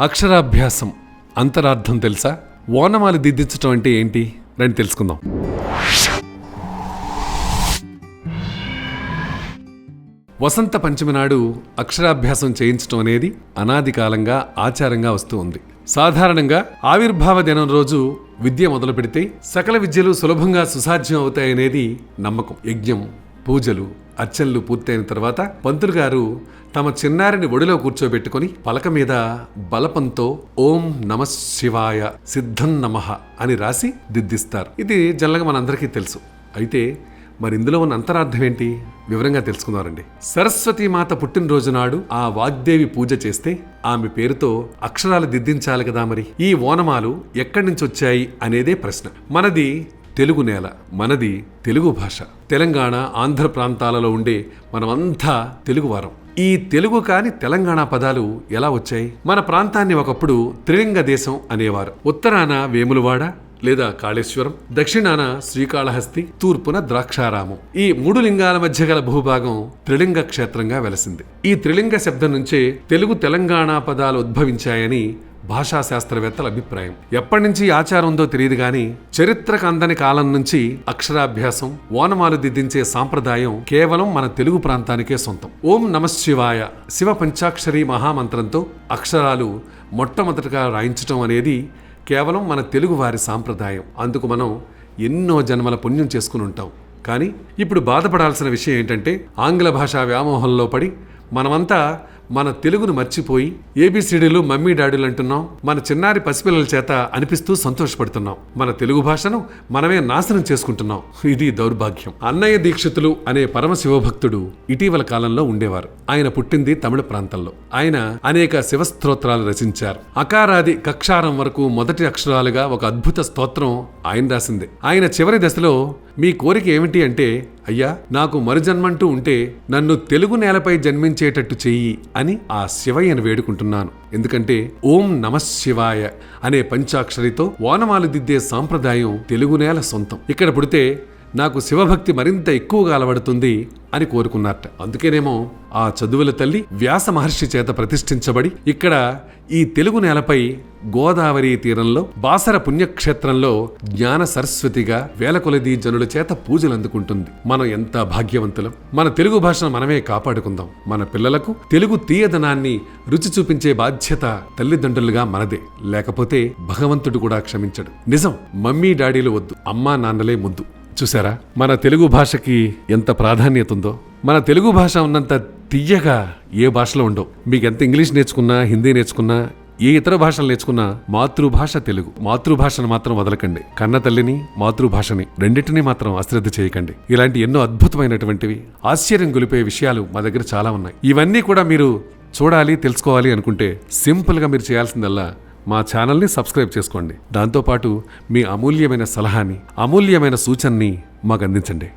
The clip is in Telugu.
అక్షరాభ్యాసం అంతరార్థం తెలుసా? ఓనమాలు దిద్దించటం అంటే ఏంటి? రండి తెలుసుకుందాం. వసంత పంచమి నాడు అక్షరాభ్యాసం చేయించటం అనేది అనాది కాలంగా ఆచారంగా వస్తూ ఉంది. సాధారణంగా ఆవిర్భావ దినం రోజు విద్య మొదలు పెడితే సకల విద్యలు సులభంగా సుసాధ్యం అవుతాయనేది నమ్మకం యజ్ఞం పూజలు అర్చనలు పూర్తయిన తర్వాత పంతులు గారు తమ చిన్నారిని ఒడిలో కూర్చోబెట్టుకొని పలక మీద బలపంతో ఓం నమ శివాయ సిద్ధం నమః అని రాసి దిద్దిస్తారు. ఇది జల్లగా మనందరికీ తెలుసు. అయితే మరి ఇందులో ఉన్న అంతరార్థం ఏంటి? వివరంగా తెలుసుకున్నారండి సరస్వతి మాత పుట్టినరోజు నాడు ఆ వాగ్దేవి పూజ చేస్తే ఆమె పేరుతో అక్షరాలు దిద్దించాలి కదా మరి? ఈ ఓనమాలు ఎక్కడి నుంచి వచ్చాయి అనేదే ప్రశ్న. మనది తెలుగు నేల మనది తెలుగు భాష. తెలంగాణ ఆంధ్ర ప్రాంతాలలో ఉండే మనమంతా తెలుగువారం ఈ తెలుగు కాని తెలంగాణ పదాలు ఎలా వచ్చాయి? మన ప్రాంతాన్ని ఒకప్పుడు త్రిలింగ దేశం అనేవారు. ఉత్తరాన వేములవాడ లేదా కాళేశ్వరం దక్షిణాన శ్రీకాళహస్తి తూర్పున ద్రాక్షారామం. ఈ మూడు లింగాల మధ్య గల భూభాగం త్రిలింగ క్షేత్రంగా వెలసింది. ఈ త్రిలింగ శబ్దం నుంచే తెలుగు తెలంగాణ పదాలు ఉద్భవించాయని భాషా శాస్త్రవేత్తల అభిప్రాయం. ఎప్పటి నుంచి ఆచారం ఉందో తెలియదు గాని చరిత్రకు అందని కాలం నుంచి అక్షరాభ్యాసం ఓనమాలు దిద్దించే సాంప్రదాయం కేవలం మన తెలుగు ప్రాంతానికే సొంతం. ఓం నమ శివ పంచాక్షరి మహామంత్రంతో అక్షరాలు మొట్టమొదటగా రాయించటం అనేది కేవలం మన తెలుగు వారి సాంప్రదాయం. అందుకు మనం ఎన్నో జన్మల పుణ్యం చేసుకుని ఉంటాం. కానీ ఇప్పుడు బాధపడాల్సిన విషయం ఏంటంటే ఆంగ్ల భాషా వ్యామోహంలో పడి మనమంతా మన తెలుగును మర్చిపోయి ఏబిసిడీలు మమ్మీ డాడీలు అంటున్నాం. మన చిన్నారి పసిపిల్లల చేత అనిపిస్తూ సంతోషపడుతున్నాం. మన తెలుగు భాషను మనమే నాశనం చేసుకుంటున్నాం. ఇది దౌర్భాగ్యం. అన్నయ్య దీక్షితులు అనే పరమ శివభక్తుడు ఇటీవల కాలంలో ఉండేవారు. ఆయన పుట్టింది తమిళ ప్రాంతంలో. ఆయన అనేక శివస్తోత్రాలు రచించారు. అకారాది కక్షారం వరకు మొదటి అక్షరాలుగా ఒక అద్భుత స్తోత్రం ఆయన రాసింది. ఆయన చివరి దశలో మీ కోరిక ఏమిటి అంటే అయ్యా నాకు మరుజన్మంటూ ఉంటే నన్ను తెలుగు నేలపై జన్మించేటట్టు చెయ్యి అని ఆ శివయ్యను వేడుకుంటున్నాను. ఎందుకంటే ఓం నమ శివాయ అనే పంచాక్షరితో ఓనమాలు దిద్దే సాంప్రదాయం తెలుగు నేల సొంతం. ఇక్కడ పుడితే నాకు శివభక్తి మరింత ఎక్కువగా అలవడుతుంది అని కోరుకున్నారట. అందుకేనేమో ఆ చదువుల తల్లి వ్యాస మహర్షి చేత ప్రతిష్ఠించబడి ఇక్కడ ఈ తెలుగు నేలపై గోదావరి తీరంలో బాసర పుణ్యక్షేత్రంలో జ్ఞాన సరస్వతిగా వేల కొలది జనుల చేత పూజలు అందుకుంటుంది. మనం ఎంత భాగ్యవంతులం. మన తెలుగు భాషను మనమే కాపాడుకుందాం. మన పిల్లలకు తెలుగు తీయదనాన్ని రుచి చూపించే బాధ్యత తల్లిదండ్రులుగా మనదే. లేకపోతే భగవంతుడు కూడా క్షమించడు. నిజం మమ్మీ డాడీలు వద్దు అమ్మా నాన్నలే ముద్దు. చూసారా? మన తెలుగు భాషకి ఎంత ప్రాధాన్యత ఉందో. మన తెలుగు భాష ఉన్నంత తీయగా ఏ భాషలో ఉండవు. మీకు ఎంత ఇంగ్లీష్ నేర్చుకున్నా హిందీ నేర్చుకున్నా ఏ ఇతర భాషలు నేర్చుకున్నా మాతృభాష తెలుగు. మాతృభాషను మాత్రం వదలకండి. కన్న తల్లిని మాతృభాషని రెండింటినీ మాత్రం అశ్రద్ధ చేయకండి. ఇలాంటి ఎన్నో అద్భుతమైనటువంటివి ఆశ్చర్యం గొలిపే విషయాలు మా దగ్గర చాలా ఉన్నాయి. ఇవన్నీ కూడా మీరు చూడాలి తెలుసుకోవాలి అనుకుంటే సింపుల్గా మీరు చేయాల్సిందల్లా మా ఛానల్ని సబ్స్క్రైబ్ చేసుకోండి. దాంతోపాటు మీ అమూల్యమైన సలహాని అమూల్యమైన సూచనని మాకు అందించండి.